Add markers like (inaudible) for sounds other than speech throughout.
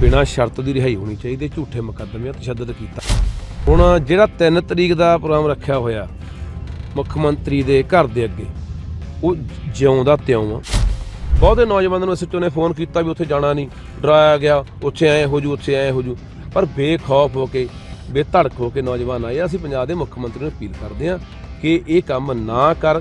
ਬਿਨਾਂ ਸ਼ਰਤ ਦੀ ਰਿਹਾਈ ਹੋਣੀ ਚਾਹੀਦੀ, ਝੂਠੇ ਮੁਕੱਦਮਿਆਂ ਤਸ਼ੱਦਦ ਕੀਤਾ। ਹੁਣ ਜਿਹੜਾ 3 ਤਰੀਕ ਦਾ ਪ੍ਰੋਗਰਾਮ ਰੱਖਿਆ ਹੋਇਆ, ਮੁੱਖ ਮੰਤਰੀ ਦੇ ਘਰ ਦੇ ਅੱਗੇ, ਉਹ ਜਿਉਂਦਾ ਤਿਉਂ ਆ। ਬਹੁਤੇ ਨੌਜਵਾਨਾਂ ਨੂੰ ਐਸਐਚਓ ਨੇ ਫੋਨ ਕੀਤਾ ਵੀ ਉੱਥੇ ਜਾਣਾ ਨਹੀਂ, ਡਰਾਇਆ ਗਿਆ, ਉੱਥੇ ਐ ਹੋ ਜੂ, ਉੱਥੇ ਐ ਹੋ ਜੂ। ਪਰ ਬੇਖੌਫ ਹੋ ਕੇ, ਬੇਧੜਕ ਹੋ ਕੇ ਨੌਜਵਾਨ ਆਏ ਅਸੀਂ ਪੰਜਾਬ ਦੇ ਮੁੱਖ ਮੰਤਰੀ ਨੂੰ ਅਪੀਲ ਕਰਦੇ ਹਾਂ ਕਿ ਇਹ ਕੰਮ ਨਾ ਕਰ।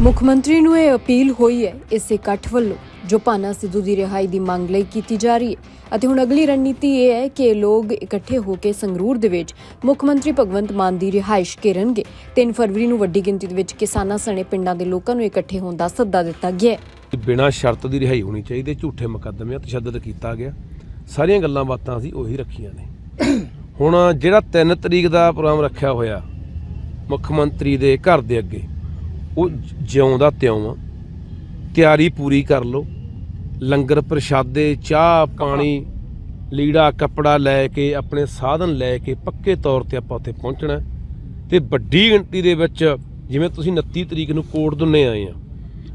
ਮੁੱਖ ਮੰਤਰੀ ਨੂੰ ਇਹ ਅਪੀਲ ਹੋਈ ਹੈ, ਇਸ ਇਕੱਠ ਵੱਲੋਂ। ਜੋ ਪਾਨਾ ਸਿੱਧੂ ਦੀ ਰਿਹਾਈ ਦੀ ਮੰਗ ਲਈ ਕੀਤੀ ਜਾ ਰਹੀ ਹੈ। ਅਤੇ ਹੁਣ ਅਗਲੀ ਰਣਨੀਤੀ ਇਹ ਹੈ ਕਿ ਲੋਕ ਇਕੱਠੇ ਹੋ ਕੇ ਸੰਗਰੂਰ ਦੇ ਵਿੱਚ ਮੁੱਖ ਮੰਤਰੀ ਭਗਵੰਤ ਮਾਨ ਦੀ ਰਿਹਾਇਸ਼ ਘੇਰਨਗੇ 3 ਫਰਵਰੀ ਨੂੰ ਵੱਡੀ ਗਿਣਤੀ ਦੇ ਵਿੱਚ ਕਿਸਾਨਾਂ ਸਣੇ ਪਿੰਡਾਂ ਦੇ ਲੋਕਾਂ ਨੂੰ ਇਕੱਠੇ ਹੋਣ ਦਾ ਸੱਦਾ ਦਿੱਤਾ ਗਿਆ ਹੈ। ਬਿਨਾਂ ਸ਼ਰਤ ਦੀ ਰਿਹਾਈ ਹੋਣੀ ਚਾਹੀਦੀ। ਝੂਠੇ ਮੁਕੱਦਮਿਆਂ ਤਸ਼ੱਦਦ ਕੀਤਾ ਗਿਆ। ਸਾਰੀਆਂ ਗੱਲਾਂ ਬਾਤਾਂ ਅਸੀਂ ਉਹੀ ਰੱਖੀਆਂ ਨੇ। (coughs) ਹੁਣ ਜਿਹੜਾ 3 ਤਰੀਕ ਦਾ ਪ੍ਰੋਗਰਾਮ ਰੱਖਿਆ ਹੋਇਆ ਮੁੱਖ ਮੰਤਰੀ ਦੇ ਘਰ ਦੇ ਅੱਗੇ ਉਹ ਜਿਉਂਦਾ ਤਿਉਂ ਆ। ਤਿਆਰੀ ਪੂਰੀ ਕਰ ਲਓ। ਲੰਗਰ ਪ੍ਰਸ਼ਾਦੇ, ਚਾਹ, ਪਾਣੀ, ਲੀੜਾ, ਕੱਪੜਾ ਲੈ ਕੇ, ਆਪਣੇ ਸਾਧਨ ਲੈ ਕੇ ਪੱਕੇ ਤੌਰ ਤੇ ਆਪਾਂ ਉੱਥੇ ਪਹੁੰਚਣਾ ਹੈ। ਤੇ ਵੱਡੀ ਗਿਣਤੀ ਦੇ ਵਿੱਚ ਜਿਵੇਂ ਤੁਸੀਂ 29 ਤਰੀਕ ਨੂੰ ਕੋਟ ਦੁੰਨੇ ਆਏ ਆ,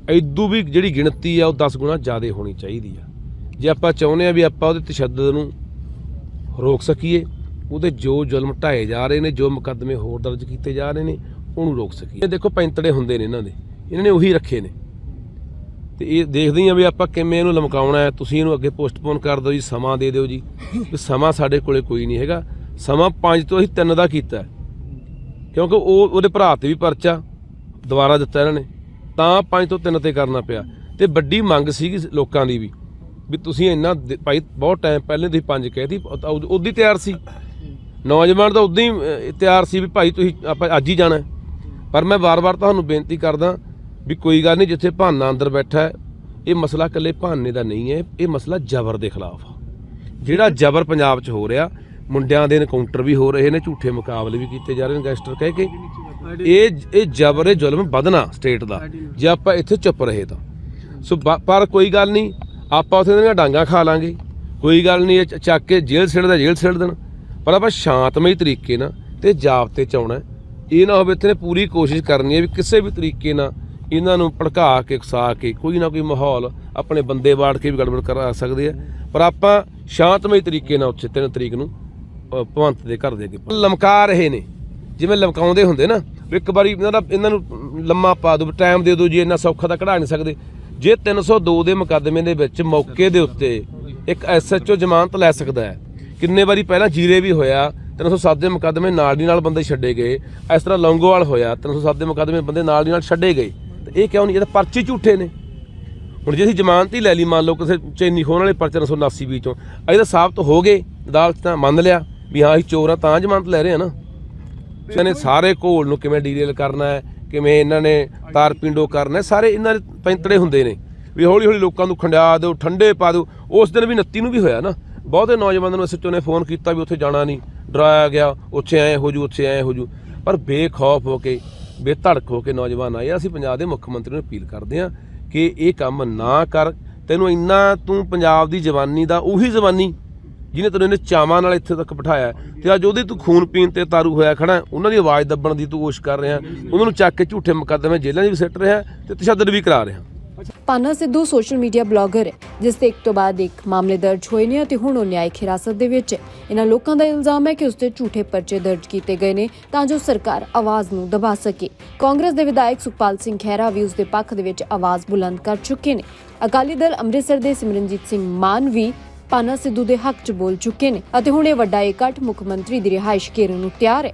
ਐਦੂ ਵੀ ਜਿਹੜੀ ਗਿਣਤੀ ਆ ਉਹ 10 ਗੁਣਾ ਜ਼ਿਆਦਾ ਹੋਣੀ ਚਾਹੀਦੀ ਆ। ਜੇ ਆਪਾਂ ਚਾਹੁੰਦੇ ਆ ਵੀ ਆਪਾਂ ਉਹਦੇ ਤਸ਼ੱਦਦ ਨੂੰ ਰੋਕ ਸਕੀਏ, ਉਹਦੇ ਜੋ ਜ਼ੁਲਮ ਢਾਏ ਜਾ ਰਹੇ ਨੇ, ਜੋ ਮੁਕੱਦਮੇ ਹੋਰ ਦਰਜ ਕੀਤੇ ਜਾ ਰਹੇ ਨੇ, ਉਹਨੂੰ ਰੋਕ ਸਕੀਏ। ਦੇਖੋ ਪੈਂਤੜੇ ਹੁੰਦੇ ਨੇ ਇਹਨਾਂ ਦੇ, ਇਹਨਾਂ ਨੇ ਉਹੀ ਰੱਖੇ ਨੇ। ਤੇ ਇਹ ਦੇਖਦੇ ਹਾਂ ਵੀ ਆਪਾਂ ਕਿਵੇਂ ਇਹਨੂੰ ਲਮਕਾਉਣਾ ਹੈ। ਤੁਸੀਂ ਇਹਨੂੰ ਅੱਗੇ ਪੋਸਟਪੋਨ ਕਰ ਦਿਓ ਜੀ, ਸਮਾਂ ਦੇ ਦਿਓ ਜੀ। ਵੀ ਸਮਾਂ ਸਾਡੇ ਕੋਲੇ ਕੋਈ ਨਹੀਂ ਹੈਗਾ। ਸਮਾਂ 5 ਤੋਂ ਅਸੀਂ 3 ਦਾ ਕੀਤਾ ਕਿਉਂਕਿ ਉਹ ਉਹਦੇ ਭਰਾ ਤੇ ਵੀ ਪਰਚਾ ਦੁਬਾਰਾ ਦਿੱਤਾ ਇਹਨਾਂ ਨੇ। ਤਾਂ 5 ਤੋਂ 3 ਤੇ ਕਰਨਾ ਪਿਆ। ਤੇ ਵੱਡੀ ਮੰਗ ਸੀਗੀ ਲੋਕਾਂ ਦੀ ਵੀ। ਵੀ ਤੁਸੀਂ ਇੰਨਾ ਦੇ- ਭਾਈ, ਬਹੁਤ ਟਾਈਮ ਪਹਿਲੇ ਤੁਸੀਂ ਪੰਜ ਕਹਿਤੀ ਉਦੋਂ ਤਿਆਰ ਸੀ। ਨੌਜਵਾਨ ਤਾਂ ਉਦੋਂ ਹੀ ਤਿਆਰ ਸੀ ਵੀ ਭਾਈ ਤੁਸੀਂ ਆਪਾਂ ਅੱਜ ਹੀ ਜਾਣਾ ਪਰ ਮੈਂ ਵਾਰ-ਵਾਰ ਤੁਹਾਨੂੰ ਬੇਨਤੀ ਕਰਦਾ ਵੀ ਕੋਈ ਗੱਲ ਨਹੀਂ, ਜਿੱਥੇ ਭਾਨਾ ਅੰਦਰ ਬੈਠਾ ਹੈ, ਇਹ ਮਸਲਾ ਇਕੱਲੇ ਭਾਨੇ ਦਾ ਨਹੀਂ ਹੈ, ਇਹ ਮਸਲਾ ਜ਼ਬਰ ਦੇ ਖਿਲਾਫ ਆ। ਜਿਹੜਾ ਜ਼ਬਰ ਪੰਜਾਬ 'ਚ ਹੋ ਰਿਹਾ, ਮੁੰਡਿਆਂ ਦੇ ਇਨਕਾਊਂਟਰ ਵੀ ਹੋ ਰਹੇ ਨੇ, ਝੂਠੇ ਮੁਕਾਬਲੇ ਵੀ ਕੀਤੇ ਜਾ ਰਹੇ ਨੇ, ਗੈਂਗਸਟਰ ਕਹਿ ਕੇ। ਇਹ ਇਹ ਜ਼ਬਰ, ਇਹ ਜ਼ੁਲਮ ਵਧਣਾ ਸਟੇਟ ਦਾ, ਜੇ ਆਪਾਂ ਇੱਥੇ ਚੁੱਪ ਰਹੇ ਤਾਂ। ਸੋ ਬ- ਪਰ ਕੋਈ ਗੱਲ ਨਹੀਂ, ਆਪਾਂ ਉੱਥੇ ਦੀਆਂ ਡਾਂਗਾ ਖਾ ਲਾਂਗੇ। ਕੋਈ ਗੱਲ ਨਹੀਂ, ਇਹ ਚੱਕ ਕੇ ਜੇਲ੍ਹ ਸਿੱਟਦਾ ਜੇਲ੍ਹ ਸਿੱਟ ਦੇਣ। ਪਰ ਆਪਾਂ ਸ਼ਾਂਤਮਈ ਤਰੀਕੇ ਨਾਲ ਤੇ ਜਾਬਤੇ ਚ ਆਉਣਾ ਇਹ ਨਾ ਹੋਵੇ ਇੱਥੇ ਨੇ ਪੂਰੀ ਕੋਸ਼ਿਸ਼ ਕਰਨੀ ਹੈ ਵੀ ਕਿਸੇ ਵੀ ਤਰੀਕੇ ਨਾਲ ਇਹਨਾਂ ਨੂੰ ਭੜਕਾ ਕੇ ਉਕਸਾ ਕੇ ਕੋਈ ਨਾ ਕੋਈ ਮਾਹੌਲ ਆਪਣੇ ਬੰਦੇ ਬਾੜ ਕੇ ਵੀ ਗੜਬੜ ਕਰਾ ਸਕਦੇ ਆ। ਪਰ ਆਪਾਂ ਸ਼ਾਂਤਮਈ ਤਰੀਕੇ ਨਾਲ ਉੱਥੇ 3 ਤਰੀਕ ਨੂੰ ਭਵੰਤ ਦੇ ਘਰ ਦੇ ਅੱਗੇ ਲਮਕਾ ਰਹੇ ਨੇ। ਜਿਵੇਂ ਲਮਕਾਉਂਦੇ ਹੁੰਦੇ ਨਾ ਇੱਕ ਵਾਰੀ ਇਹਨਾਂ ਦਾ, ਇਹਨਾਂ ਨੂੰ ਲੰਮਾ ਪਾ ਦਿਓ ਟਾਈਮ ਦੇ ਦਿਓ ਜੀ, ਇੰਨਾ ਸੌਖਾ ਤਾਂ ਕਢਾ ਨਹੀਂ ਸਕਦੇ। ਜੇ 302 ਦੇ ਮੁਕੱਦਮੇ ਦੇ ਵਿੱਚ ਮੌਕੇ ਦੇ ਉੱਤੇ ਇੱਕ ਐਸਐਚਓ ਜ਼ਮਾਨਤ ਲੈ ਸਕਦਾ ਹੈ, ਕਿੰਨੇ ਵਾਰੀ ਪਹਿਲਾਂ ਜੀਰੇ ਵੀ ਹੋਇਆ 307 ਦੇ ਮੁਕੱਦਮੇ ਨਾਲ ਦੀ ਨਾਲ ਬੰਦੇ ਛੱਡੇ ਗਏ। ਇਸ ਤਰ੍ਹਾਂ ਲੌਂਗੋਵਾਲ ਹੋਇਆ 307 ਦੇ ਮੁਕੱਦਮੇ ਬੰਦੇ ਨਾਲ ਦੀ ਨਾਲ ਛੱਡੇ ਗਏ। ਤੇ ਇਹ ਕਿਉਂ ਨਹੀਂ? ਇਹ ਤਾਂ ਪਰਚੇ ਝੂਠੇ ਨੇ। ਹੁਣ ਜੇ ਅਸੀਂ ਜ਼ਮਾਨਤ ਹੀ ਲੈ ਲਈ, ਮੰਨ ਲਓ ਕਿਸੇ ਚੈਨੀ ਖੋਣ ਵਾਲੇ ਪਰਚੇ 979 ਚੋਂ ਅਸੀਂ ਤਾਂ ਸਾਬਤ ਹੋ ਗਏ, ਅਦਾਲਤ ਤਾਂ ਮੰਨ ਲਿਆ ਵੀ ਹਾਂ, ਅਸੀਂ ਚੋਰ ਆ, ਤਾਂ ਜ਼ਮਾਨਤ ਲੈ ਰਹੇ ਆ ਨਾ। ਇਹਨੇ ਸਾਰੇ ਘੋਲ ਨੂੰ ਕਿਵੇਂ ਡੀਰੇਲ ਕਰਨਾ ਹੈ, ਕਿਵੇਂ ਇਹਨਾਂ ਨੇ ਤਾਰ ਪਿੰਡੋ ਕਰਨਾ ਸਾਰੇ ਇਹਨਾਂ ਦੇ ਪੈਂਤੜੇ ਹੁੰਦੇ ਨੇ। ਵੀ ਹੌਲੀ ਹੌਲੀ ਲੋਕਾਂ ਨੂੰ ਖੰਡਿਆ ਦਿਓ, ਠੰਡੇ ਪਾ ਦਿਓ। ਉਸ ਦਿਨ ਵੀ 29 ਨੂੰ ਵੀ ਹੋਇਆ ਨਾ। ਬਹੁਤੇ ਨੌਜਵਾਨਾਂ ਨੂੰ ਐਸਐਚਓ ਨੇ ਫੋਨ ਕੀਤਾ ਵੀ ਉੱਥੇ ਜਾਣਾ ਨਹੀਂ। ਡਰਾਇਆ ਗਿਆ, ਉੱਥੇ ਐ ਹੋ ਜੂ, ਉੱਥੇ ਐ ਹੋ ਜੂ। ਪਰ ਬੇਖੌਫ ਹੋ ਕੇ ਬੇਧੜਕ ਹੋ ਕੇ ਨੌਜਵਾਨ ਆਏ ਆ। ਅਸੀਂ ਪੰਜਾਬ ਦੇ ਮੁੱਖ ਮੰਤਰੀ ਨੂੰ ਅਪੀਲ ਕਰਦੇ ਹਾਂ ਕਿ ਇਹ ਕੰਮ ਨਾ ਕਰ। ਤੈਨੂੰ ਇੰਨਾ ਤੂੰ ਪੰਜਾਬ ਦੀ ਜਵਾਨੀ ਦਾ ਉਹੀ ਜਵਾਨੀ ਜਿਹਨੇ ਤੈਨੂੰ ਇਹਨੇ ਚਾਵਾਂ ਨਾਲ ਇੱਥੇ ਤੱਕ ਬਿਠਾਇਆ। ਹੈ, ਤੇ ਅੱਜ ਉਹਦੇ ਤੂੰ ਖੂਨ ਪੀਣ ਤੇ ਤਾਰੂ ਹੋਇਆ ਖੜਾ ਉਹਨਾਂ ਦੀ ਆਵਾਜ਼ ਦੱਬਣ ਦੀ ਤੂੰ ਕੋਸ਼ਿਸ਼ ਕਰ ਰਿਹਾ। ਉਹਨਾਂ ਨੂੰ ਚੱਕ ਕੇ ਝੂਠੇ ਮੁਕੱਦਮੇ ਜੇਲ੍ਹਾਂ 'ਚ ਵੀ ਸਿੱਟ ਰਿਹਾ ਤੇ ਤਸ਼ੱਦਦ ਵੀ ਕਰਾ ਰਿਹਾ। ਪਾਨਾ ਸਿੱਧੂ ਸੋਸ਼ਲ ਮੀਡੀਆ ਬਲੌਗਰ ਹੈ, ਜਿਸ ਤੇ ਇੱਕ ਤੋਂ ਬਾਅਦ ਇੱਕ ਮਾਮਲੇ ਦਰਜ ਹੋਏ ਨੇ ਅਤੇ ਹੁਣ ਉਹ ਨਿਆਇਕ ਹਿਰਾਸਤ ਦੇ ਵਿੱਚ ਹੈ। ਇਹਨਾਂ ਲੋਕਾਂ ਦਾ ਇਲਜ਼ਾਮ ਹੈ ਕਿ ਉਸ ਤੇ ਝੂਠੇ ਪਰਚੇ ਦਰਜ ਕੀਤੇ ਗਏ ਨੇ ਤਾਂ ਜੋ ਸਰਕਾਰ ਆਵਾਜ਼ ਨੂੰ ਦਬਾ ਸਕੇ। ਕਾਂਗਰਸ ਦੇ ਵਿਧਾਇਕ ਸੁਖਪਾਲ ਸਿੰਘ ਖਹਿਰਾ ਵੀ ਉਸ ਦੇ ਪੱਖ ਦੇ ਵਿੱਚ ਆਵਾਜ਼ ਬੁਲੰਦ ਕਰ ਚੁੱਕੇ ਨੇ। ਅਕਾਲੀ ਦਲ ਅੰਮ੍ਰਿਤਸਰ ਦੇ ਸਿਮਰਨਜੀਤ ਸਿੰਘ ਮਾਨ ਵੀ ਪਾਨਾ ਸਿੱਧੂ ਦੇ ਹੱਕ 'ਚ ਬੋਲ ਚੁੱਕੇ ਨੇ ਅਤੇ ਹੁਣ ਇਹ ਵੱਡਾ ਇਕੱਠ ਮੁੱਖ ਮੰਤਰੀ ਦੀ ਰਿਹਾਇਸ਼ ਘੇਰਨ ਨੂੰ ਤਿਆਰ ਹੈ।